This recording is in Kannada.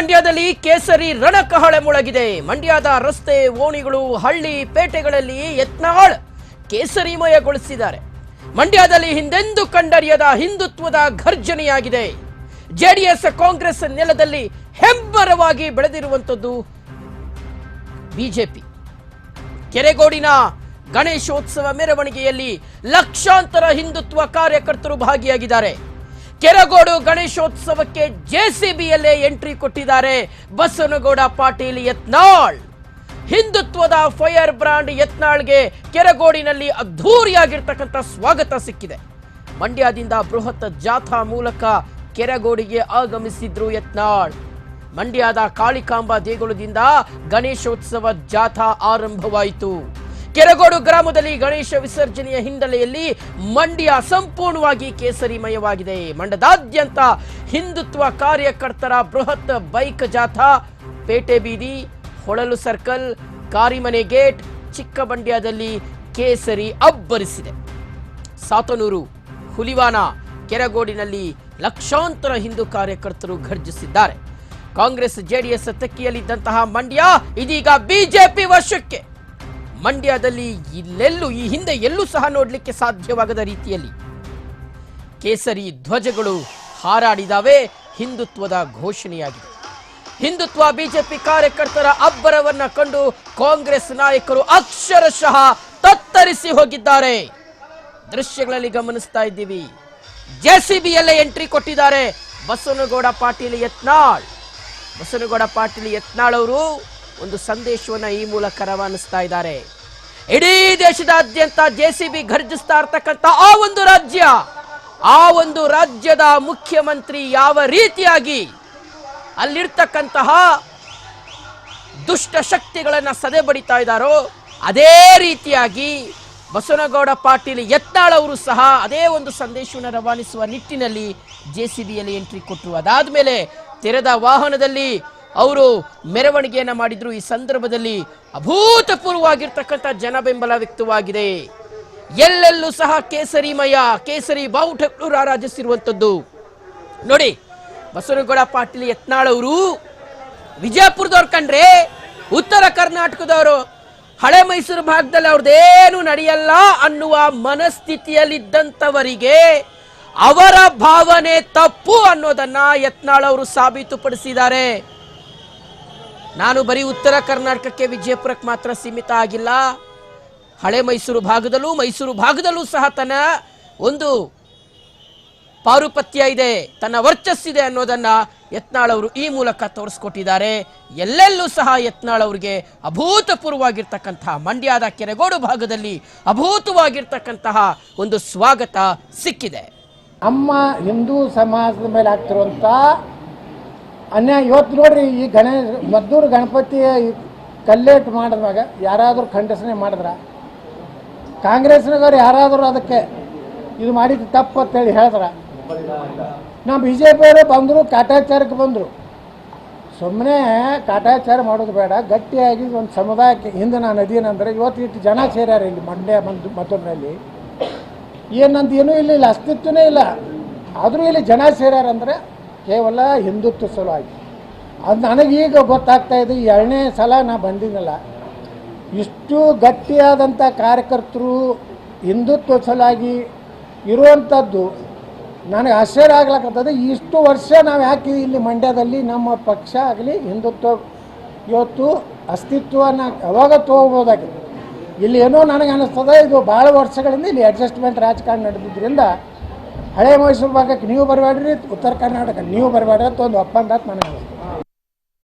ಮಂಡ್ಯದಲ್ಲಿ ಕೇಸರಿ ರಣಕಹಳೆ ಮುಳಗಿದೆ. ಮಂಡ್ಯದ ರಸ್ತೆ, ಓಣಿಗಳು, ಹಳ್ಳಿ ಪೇಟೆಗಳಲ್ಲಿ ಯತ್ನಾಳ್ ಕೇಸರಿಮಯಗೊಳಿಸಿದ್ದಾರೆ ಮಂಡ್ಯದಲ್ಲಿ ಹಿಂದೆಂದು ಕಂಡರಿಯದ ಹಿಂದುತ್ವದ ಘರ್ಜನೆಯಾಗಿದೆ. ಜೆಡಿಎಸ್ ಕಾಂಗ್ರೆಸ್ ನೆಲದಲ್ಲಿ ಹೆಬ್ಬರವಾಗಿ ಬೆಳೆದಿರುವಂಥದ್ದು ಬಿಜೆಪಿ. ಕೆರೆಗೋಡಿನ ಗಣೇಶೋತ್ಸವ ಮೆರವಣಿಗೆಯಲ್ಲಿ ಲಕ್ಷಾಂತರ ಹಿಂದುತ್ವ ಕಾರ್ಯಕರ್ತರು ಭಾಗಿಯಾಗಿದ್ದಾರೆ. ಕೆರಗೋಡು ಗಣೇಶೋತ್ಸವಕ್ಕೆ ಜೆಸಿಬಿಯಲ್ಲೇ ಎಂಟ್ರಿ ಕೊಟ್ಟಿದ್ದಾರೆ ಬಸವನಗೌಡ ಪಾಟೀಲ್ ಯತ್ನಾಳ್. ಹಿಂದುತ್ವದ ಫೈರ್ ಬ್ರಾಂಡ್ ಯತ್ನಾಳ್ಗೆ ಕೆರಗೋಡಿನಲ್ಲಿ ಅದ್ಧೂರಿಯಾಗಿರ್ತಕ್ಕಂಥ ಸ್ವಾಗತ ಸಿಕ್ಕಿದೆ. ಮಂಡ್ಯದಿಂದ ಬೃಹತ್ ಜಾಥಾ ಮೂಲಕ ಕೆರಗೋಡಿಗೆ ಆಗಮಿಸಿದ್ರು ಯತ್ನಾಳ್. ಮಂಡ್ಯದ ಕಾಳಿಕಾಂಬ ದೇಗುಲದಿಂದ ಗಣೇಶೋತ್ಸವ ಜಾಥಾ ಆರಂಭವಾಯಿತು. ಕೆರಗೋಡು ಗ್ರಾಮದಲ್ಲಿ ಗಣೇಶ ವಿಸರ್ಜನೆಯ ಹಿನ್ನೆಲೆಯಲ್ಲಿ ಮಂಡ್ಯ ಸಂಪೂರ್ಣವಾಗಿ ಕೇಸರಿಮಯವಾಗಿದೆ. ಮಂಡ್ಯದಾದ್ಯಂತ ಹಿಂದುತ್ವ ಕಾರ್ಯಕರ್ತರ ಬೃಹತ್ ಬೈಕ್ ಜಾಥಾ, ಪೇಟೆ ಬೀದಿ, ಹೊಳಲು ಸರ್ಕಲ್, ಕಾರಿಮನೆ ಗೇಟ್, ಚಿಕ್ಕಬಂಡ್ಯದಲ್ಲಿ ಕೇಸರಿ ಅಬ್ಬರಿಸಿದೆ. ಸಾತನೂರು, ಹುಲಿವಾನ, ಕೆರಗೋಡಿನಲ್ಲಿ ಲಕ್ಷಾಂತರ ಹಿಂದೂ ಕಾರ್ಯಕರ್ತರು ಘರ್ಜಿಸಿದ್ದಾರೆ. ಕಾಂಗ್ರೆಸ್, ಜೆಡಿಎಸ್ ತೆಕ್ಕಿಯಲ್ಲಿದ್ದಂತಹ ಮಂಡ್ಯ ಇದೀಗ ಬಿಜೆಪಿ ವಶಕ್ಕೆ. ಮಂಡ್ಯದಲ್ಲಿ ಇಲ್ಲೆಲ್ಲೂ, ಈ ಹಿಂದೆ ಎಲ್ಲೂ ಸಹ ನೋಡಲಿಕ್ಕೆ ಸಾಧ್ಯವಾಗದ ರೀತಿಯಲ್ಲಿ ಕೇಸರಿ ಧ್ವಜಗಳು ಹಾರಾಡಿದಾವೆ. ಹಿಂದುತ್ವದ ಘೋಷಣೆಯಾಗಿದೆ. ಹಿಂದುತ್ವ ಬಿಜೆಪಿ ಕಾರ್ಯಕರ್ತರ ಅಬ್ಬರವನ್ನ ಕಂಡು ಕಾಂಗ್ರೆಸ್ ನಾಯಕರು ಅಕ್ಷರಶಃ ತತ್ತರಿಸಿ ಹೋಗಿದ್ದಾರೆ. ದೃಶ್ಯಗಳಲ್ಲಿ ಗಮನಿಸ್ತಾ ಇದ್ದೀವಿ. ಜೆಸಿಬಿಯಲ್ಲೇ ಎಂಟ್ರಿ ಕೊಟ್ಟಿದ್ದಾರೆ ಬಸವನಗೌಡ ಪಾಟೀಲ್ ಯತ್ನಾಳ್. ಬಸವನಗೌಡ ಪಾಟೀಲ್ ಯತ್ನಾಳ್ ಅವರು ಒಂದು ಸಂದೇಶವನ್ನು ಈ ಮೂಲಕ ರವಾನಿಸ್ತಾ ಇದ್ದಾರೆ. ಇಡೀ ದೇಶದಾದ್ಯಂತ ಜೆ ಸಿ ಬಿ ಘರ್ಜಿಸ್ತಾ ಇರ್ತಕ್ಕಂಥ ಆ ಒಂದು ರಾಜ್ಯ, ಆ ಒಂದು ರಾಜ್ಯದ ಮುಖ್ಯಮಂತ್ರಿ ಯಾವ ರೀತಿಯಾಗಿ ಅಲ್ಲಿರ್ತಕ್ಕಂತಹ ದುಷ್ಟ ಶಕ್ತಿಗಳನ್ನು ಸದೆ ಬಡಿತಾ ಇದ್ದಾರೋ, ಅದೇ ರೀತಿಯಾಗಿ ಬಸವನಗೌಡ ಪಾಟೀಲ್ ಯತ್ನಾಳ್ ಅವರು ಸಹ ಅದೇ ಒಂದು ಸಂದೇಶವನ್ನು ರವಾನಿಸುವ ನಿಟ್ಟಿನಲ್ಲಿ ಜೆ ಸಿ ಬಿಯಲ್ಲಿ ಎಂಟ್ರಿ ಕೊಟ್ಟರು. ಅದಾದ್ಮೇಲೆ ತೆರೆದ ವಾಹನದಲ್ಲಿ ಅವರು ಮೆರವಣಿಗೆಯನ್ನು ಮಾಡಿದ್ರು. ಈ ಸಂದರ್ಭದಲ್ಲಿ ಅಭೂತಪೂರ್ವವಾಗಿರ್ತಕ್ಕಂಥ ಜನ ಬೆಂಬಲ ವ್ಯಕ್ತವಾಗಿದೆ. ಎಲ್ಲೆಲ್ಲೂ ಸಹ ಕೇಸರಿಮಯ ಕೇಸರಿ ಬಾವುಟಗಳು ರಾರಾಜಿಸಿರುವಂಥದ್ದು. ನೋಡಿ, ಬಸವನಗೌಡ ಪಾಟೀಲ್ ಯತ್ನಾಳವರು ವಿಜಯಪುರದವ್ರು ಕಂಡ್ರೆ ಉತ್ತರ ಕರ್ನಾಟಕದವರು, ಹಳೆ ಮೈಸೂರು ಭಾಗದಲ್ಲಿ ಅವ್ರದ್ದೇನು ನಡೆಯಲ್ಲ ಅನ್ನುವ ಮನಸ್ಥಿತಿಯಲ್ಲಿದ್ದಂಥವರಿಗೆ ಅವರ ಭಾವನೆ ತಪ್ಪು ಅನ್ನೋದನ್ನ ಯತ್ನಾಳ್ ಅವರು ಸಾಬೀತುಪಡಿಸಿದ್ದಾರೆ. ನಾನು ಬರೀ ಉತ್ತರ ಕರ್ನಾಟಕಕ್ಕೆ ವಿಜಯಪುರಕ್ಕೆ ಮಾತ್ರ ಸೀಮಿತ ಆಗಿಲ್ಲ. ಹಳೆ ಮೈಸೂರು ಭಾಗದಲ್ಲೂ ಮೈಸೂರು ಭಾಗದಲ್ಲೂ ಸಹ ತನ್ನ ಒಂದು ಪಾರುಪತ್ಯ ಇದೆ, ತನ್ನ ವರ್ಚಸ್ಸಿದೆ ಅನ್ನೋದನ್ನ ಯತ್ನಾಳ್ ಅವರು ಈ ಮೂಲಕ ತೋರಿಸ್ಕೊಟ್ಟಿದ್ದಾರೆ. ಎಲ್ಲೆಲ್ಲೂ ಸಹ ಯತ್ನಾಳ್ ಅವರಿಗೆ ಅಭೂತಪೂರ್ವವಾಗಿರ್ತಕ್ಕಂತಹ ಮಂಡ್ಯದ ಕೆರೆಗೋಡು ಭಾಗದಲ್ಲಿ ಅಭೂತವಾಗಿರ್ತಕ್ಕಂತಹ ಒಂದು ಸ್ವಾಗತ ಸಿಕ್ಕಿದೆ. ನಮ್ಮ ಹಿಂದೂ ಸಮಾಜದ ಮೇಲೆ ಆಗ್ತಿರುವಂಥ ಅನ್ಯಾಯ ಇವತ್ತು ನೋಡ್ರಿ ಈ ಗಣೇಶ ಮದ್ದೂರು ಗಣಪತಿಯ ಕಲ್ಲೇಟ್ ಮಾಡಿದಾಗ ಯಾರಾದರೂ ಖಂಡಸನೆ ಮಾಡಿದ್ರ? ಕಾಂಗ್ರೆಸ್ನವರು ಯಾರಾದರೂ ಅದಕ್ಕೆ ಇದು ಮಾಡಿದ್ದು ತಪ್ಪು ಅಂತೇಳಿ ಹೇಳಿದ್ರ ನಾವು ಬಿ ಜೆ ಪಿಯವರು ಬಂದರು ಕಾಟಾಚಾರಕ್ಕೆ ಬಂದರು. ಸುಮ್ಮನೆ ಕಾಟಾಚಾರ ಮಾಡೋದು ಬೇಡ, ಗಟ್ಟಿಯಾಗಿ ಒಂದು ಸಮುದಾಯಕ್ಕೆ ಹಿಂದೆ ನಾನು ಅದೇನಂದರೆ ಇವತ್ತು ಇಟ್ಟು ಜನ ಸೇರ್ಯಾರ ಇಲ್ಲಿ ಮಂಡ್ಯ, ಮಂದು ಮತ್ತೊಂದರಲ್ಲಿ ಏನಂತ ಏನೂ ಇಲ್ಲ ಇಲ್ಲ ಅಸ್ತಿತ್ವನೇ ಇಲ್ಲ. ಆದರೂ ಇಲ್ಲಿ ಜನ ಸೇರ್ಯಾರಂದ್ರೆ ಕೇವಲ ಹಿಂದುತ್ವ ಸಲುವಾಗಿ. ಅದು ನನಗೀಗ ಗೊತ್ತಾಗ್ತಾ ಇದೆ ಎರಡನೇ ಸಲ ನಾ ಬಂದಿದ್ದಲ್ಲ ಇಷ್ಟು ಗಟ್ಟಿಯಾದಂಥ ಕಾರ್ಯಕರ್ತರು ಹಿಂದುತ್ವ ಸಲುವಾಗಿ ಇರುವಂಥದ್ದು ನನಗೆ ಆಶ್ಚರ್ಯ ಆಗ್ಲಕ್ಕತ್ತದೆ ಇಷ್ಟು ವರ್ಷ ನಾವು ಯಾಕೆ ಇಲ್ಲಿ ಮಂಡ್ಯದಲ್ಲಿ ನಮ್ಮ ಪಕ್ಷ ಆಗಲಿ ಹಿಂದುತ್ವ ಇವತ್ತು ಅಸ್ತಿತ್ವನ ಯಾವಾಗ ತೊಗೋಬೋದಾಗಿದೆ ಇಲ್ಲಿ ಏನೋ ನನಗೆ ಅನ್ನಿಸ್ತದೆ ಇದು ಭಾಳ ವರ್ಷಗಳಿಂದ ಇಲ್ಲಿ ಅಡ್ಜಸ್ಟ್ಮೆಂಟ್ ರಾಜಕಾರಣ ನಡೆದಿದ್ದರಿಂದ ಹಳೆ ಮೈಸೂರು ಭಾಗಕ್ಕೆ ನೀವು ಬರಬೇಡ್ರಿ ಉತ್ತರ ಕರ್ನಾಟಕ ನೀವು ಬರಬೇಡ್ರಿ ಅಂತ ಒಂದು ಒಪ್ಪಂದ ಅಂತ ನನಗೆ